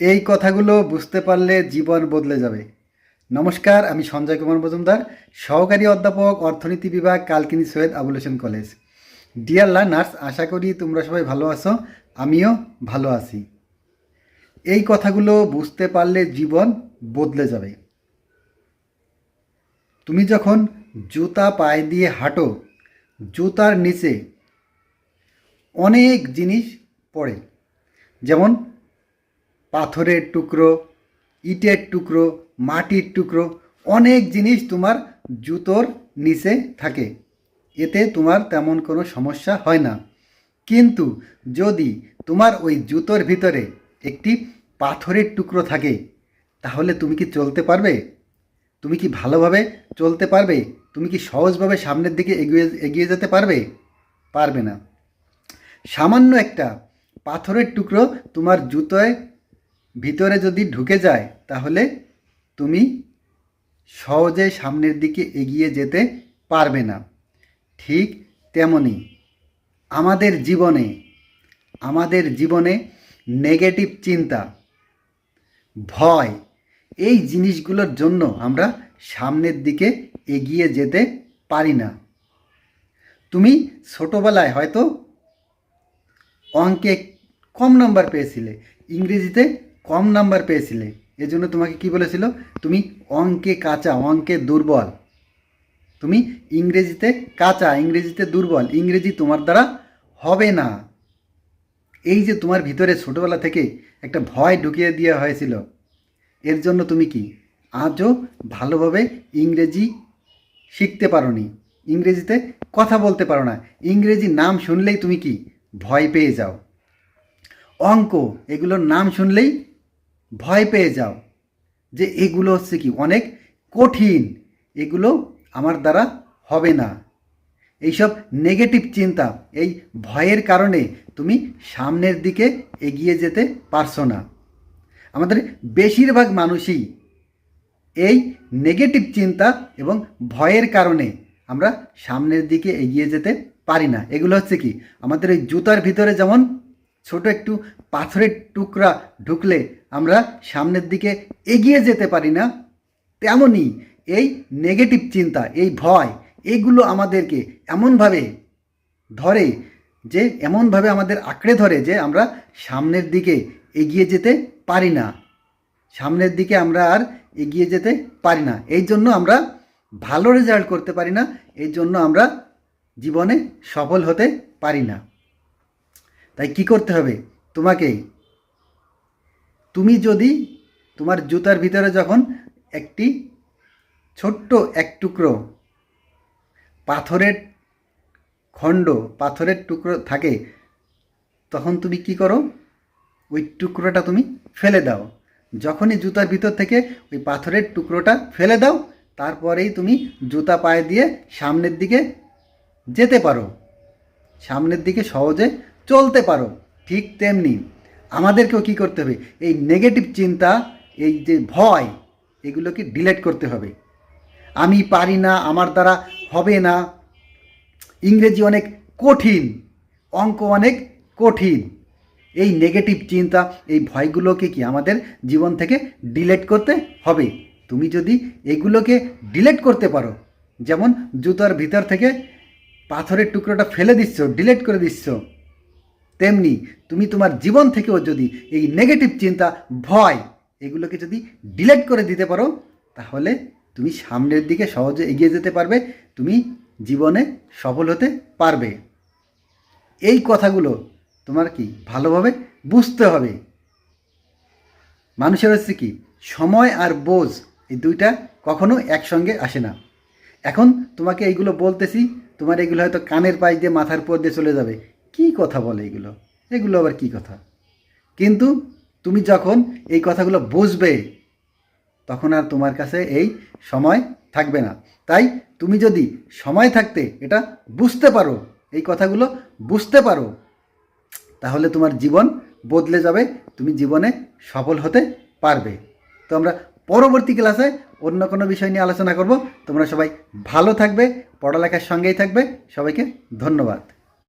এই কথাগুলো বুঝতে পারলে জীবন বদলে যাবে। নমস্কার, আমি সঞ্জয় কুমার মজুমদার, সহকারী অধ্যাপক, অর্থনীতি বিভাগ, Kalkini Syed Abul Hossain college. Dear learners আশা করি তোমরা সবাই ভালো আছো, আমিও ভালো আছি। এই কথাগুলো বুঝতে পারলে জীবন বদলে যাবে। তুমি যখন জুতা পায়ে দিয়ে হাঁটো, জুতার নিচে অনেক জিনিস পড়ে, যেমন পাথরের টুকরো, ইটের টুকরো, মাটির টুকরো, অনেক জিনিস তোমার জুতোর নিচে থাকে। এতে তোমার তেমন কোনো সমস্যা হয় না। কিন্তু যদি তোমার ওই জুতোর ভিতরে একটি পাথরের টুকরো থাকে, তাহলে তুমি কি চলতে পারবে? তুমি কি ভালোভাবে চলতে পারবে? তুমি কি সহজভাবে সামনের দিকে এগিয়ে এগিয়ে যেতে পারবে? পারবে না। সামান্য একটা পাথরের টুকরো তোমার জুতোয় ভিতরে যদি ঢুকে যায়, তাহলে তুমি সহজে সামনের দিকে এগিয়ে যেতে পারবে না। ঠিক তেমনি আমাদের জীবনে আমাদের জীবনে নেগেটিভ চিন্তা, ভয়, এই জিনিসগুলোর জন্য আমরা সামনের দিকে এগিয়ে যেতে পারি না। তুমি ছোটোবেলায় হয়তো অঙ্কে কম নম্বর পেয়েছিলে, ইংরেজিতে কম নাম্বার পেয়েছিলে, এজন্য তোমাকে কি বলেছিল? তুমি অঙ্কে কাঁচা, অঙ্কে দুর্বল। তুমি ইংরেজিতে কাঁচা, ইংরেজিতে দুর্বল, ইংরেজি তোমার দ্বারা হবে না। এই যে তোমার ভিতরে ছোটোবেলা থেকে একটা ভয় ঢুকিয়ে দেওয়া হয়েছিল, এর জন্য তুমি কি আজও ভালোভাবে ইংরেজি শিখতে পারো নি ইংরেজিতে কথা বলতে পারো না। ইংরেজি নাম শুনলেই তুমি কি ভয় পেয়ে যাও? অঙ্ক, এগুলোর নাম শুনলেই ভয় পেয়ে যাও যে এগুলো হচ্ছে কি? অনেক কঠিন। এগুলো আমার দ্বারা হবে না। এইসব নেগেটিভ চিন্তা, এই ভয়ের কারণে তুমি সামনের দিকে এগিয়ে যেতে পারছ না। আমাদের বেশিরভাগ মানুষই এই নেগেটিভ চিন্তা এবং ভয়ের কারণে আমরা সামনের দিকে এগিয়ে যেতে পারি না। এগুলো হচ্ছে কি? আমাদের ওই জুতার ভিতরে যেমন ছোট একটু পাথরের টুকরা ঢুকলে আমরা সামনের দিকে এগিয়ে যেতে পারি না। তেমনই এই নেগেটিভ চিন্তা, এই ভয়, এগুলো আমাদেরকে এমনভাবে ধরে যে, এমনভাবে আমাদের আঁকড়ে ধরে যে, আমরা সামনের দিকে এগিয়ে যেতে পারি না। সামনের দিকে আমরা আর এগিয়ে যেতে পারি না। এই জন্য আমরা ভালো রেজাল্ট করতে পারি না। এই জন্য আমরা জীবনে সফল হতে পারি না। তাই কি করতে হবে? তোমাকে তুমি যদি তোমার জুতার ভিতরে যখন একটি ছোট্ট এক টুকরো পাথরের খণ্ড, পাথরের টুকরো থাকে, তখন তুমি কি করো? ওই টুকরোটা তুমি ফেলে দাও। যখনই জুতার ভিতর থেকে ওই পাথরের টুকরোটা ফেলে দাও, তারপরেই তুমি জুতা পায়ে দিয়ে সামনের দিকে যেতে পারো। সামনের দিকে সহজে চলতে পারো, ঠিক তেমনি আমাদেরকেও কি করতে হবে? এই নেগেটিভ চিন্তা, এই যে ভয়, এগুলোকে ডিলেট করতে হবে। আমি পারি না, আমার দ্বারা হবে না। ইংরেজি অনেক কঠিন, অঙ্ক অনেক কঠিন। এই নেগেটিভ চিন্তা, এই ভয়গুলোকে কি আমাদের জীবন থেকে ডিলেট করতে হবে? তুমি যদি এগুলোকে ডিলেট করতে পারো, যেমন জুতার ভিতর থেকে পাথরের টুকরোটা ফেলে দিচ্ছ ডিলেট করে দিচ্ছ তেমনি তুমি তোমার জীবন থেকেও যদি এই নেগেটিভ চিন্তা, ভয় এগুলোকে যদি ডিলেট করে দিতে পারো, তাহলে তুমি সামনের দিকে সহজে এগিয়ে যেতে পারবে, তুমি জীবনে সফল হতে পারবে। এই কথাগুলো তোমার কি ভালোভাবে বুঝতে হবে? মানুষের হচ্ছে কি, সময় আর বোঝ এই দুইটা কখনো একসঙ্গে আসে না। এখন তোমাকে এইগুলো বলতেছি, তোমার এগুলো হয়তো কানের পাশ দিয়ে মাথার উপর দিয়ে চলে যাবে। কি কথা বলে এগুলো? এগুলো আবার কি কথা? কিন্তু তুমি যখন এই কথাগুলো বুঝবে, তখন আর তোমার কাছে এই সময় থাকবে না। তাই তুমি যদি সময় থাকতে এটা বুঝতে পারো, এই কথাগুলো বুঝতে পারো, তাহলে তোমার জীবন বদলে যাবে, তুমি জীবনে সফল হতে পারবে। তো আমরা পরবর্তী ক্লাসে অন্য কোনো বিষয় নিয়ে আলোচনা করব। তোমরা সবাই ভালো থাকবে, পড়ালেখার সঙ্গেই থাকবে। সবাইকে ধন্যবাদ।